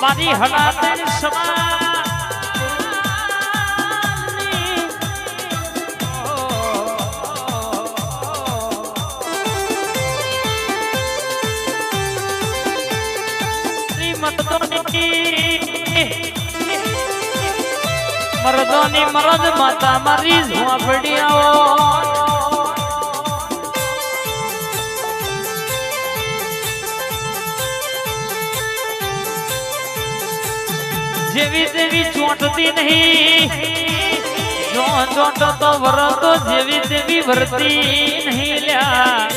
મારી હલાતન સમાની મરદોની મરદ માતા મારી ઝોપડીઓ જેવી તેવી ચોંટતી નહીં. જો ચોંટો તો વરતો, જેવી તેવી વરતી નહીં લ્યા.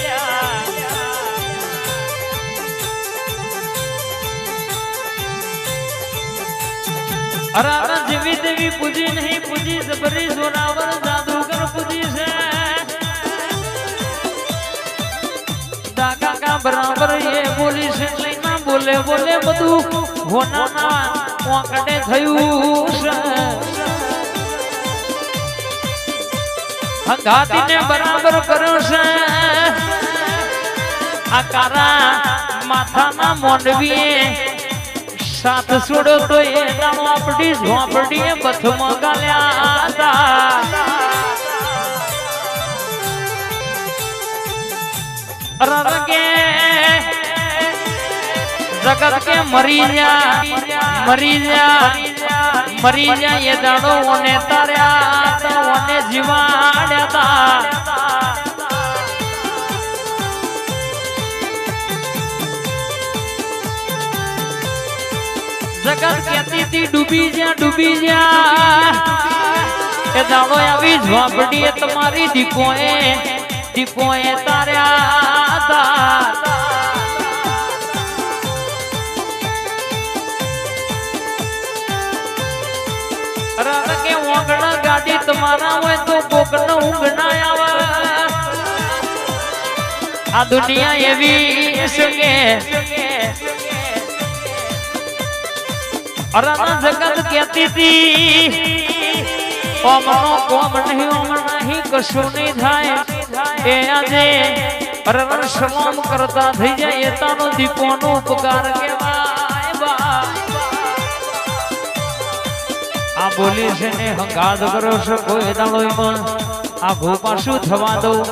અરારા જેવી તેવી પૂજી નહીં, પૂજી જબરી જોરાવર જાદુગર પૂજી છે. ડાકા કા બરાબર એ બોલી છે, લઈને બોલે બોલે બધું હોનાના ઓકડે થયું છે. બરાબર કર્યું છે આ કારા માથાના મોંડવીએ. સાત છોડો તો એના આપડી ઝોપડીએ બથમાં ગાલ્યા હતા. જગત કે મરી જા મરી જા મરી જા એ દાડો ઓને તાર્યા તો ઓને જીવાડ્યા જગત કેતી હતી ડૂબી જા ડૂબી જા એ દાડો આવી ઝોપડી તમારી દીપોએ દીપોએ તાર્યા કે ઓગણા ગાડી તમારા હોય તો કોકનો ઊંઘ આવે. આ દુનિયા એવી છે કે? જગત કહેતી હતી, ઓમનો કોમ નહીં ઓમ નહીં, કશું નહીં થાય. એ આજે અરે સલામ કરતા થઈ જાય, એ તાનો દીપોનો ઉપકાર કહેવાય આ ને હંગાદ કરો છો, કોઈ દાડો પણ. આ ઘો શું થવા દઉં.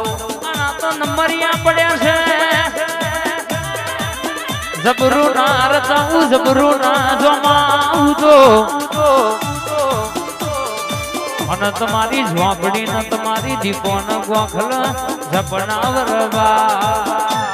અને તમારી ઝોપડી ને તમારી દીપો ને ગોખલ જપનાવરવા આવજે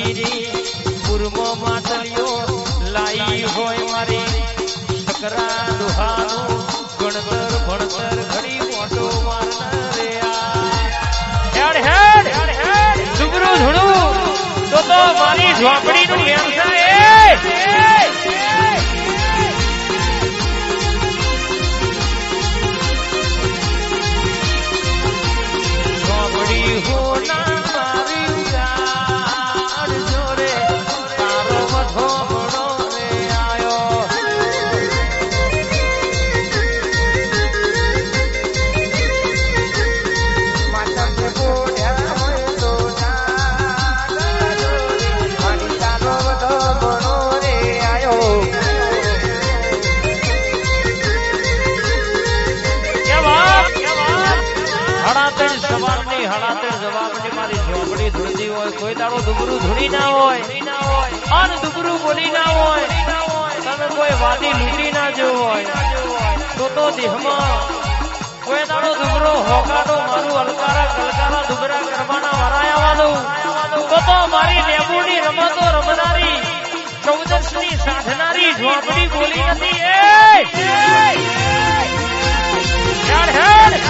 નદી રી પૂર્વ માટલીઓ લાઈ હોય મારી છકરા દુહાનું ગણતર ભણતર ઘડી મોટો મારનાર રે હેડ તો તો મારી ઝોપડીનું વ્યવસાય દાડો દુબરું ધૂળી ના હોય, અન દુબરું બોલી ના હોય તમે કોઈ વાદી લૂટી ના જો હોય, તો તો દેહમાં કોઈ તારો દુબરો હોકાડો મારું અલકારા કલકારા દુબરા કરવાના વરાય આવવાનું તો તો મારી લેબુની રમતો રમનારી ચૌદસની સાધનારી ઝોપડી બોલી નથી. એ! હેડ હેડ!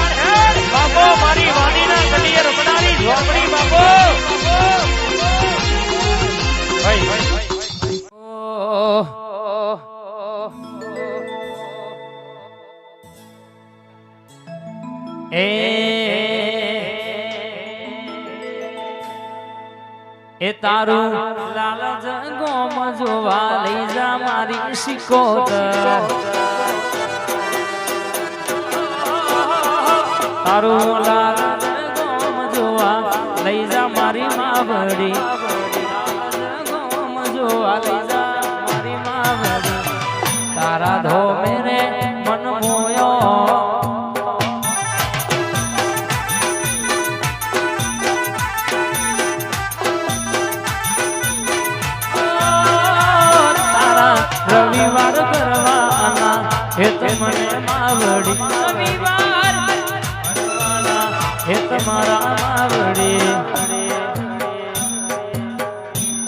એ તારું લાલચ ગોમ જોવા લઈ જા મારી શિકોતર. તારું લાલ ગોમ જોવા લઈ જા મારી માવડી ગોમ જોવા લઈ જા મારી માવડી. તારા ધોમે હે તમારા માવડી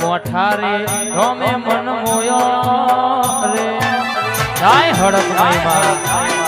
કોઠારે રોમે મન મોયો રે. જાય હડક માઈ માં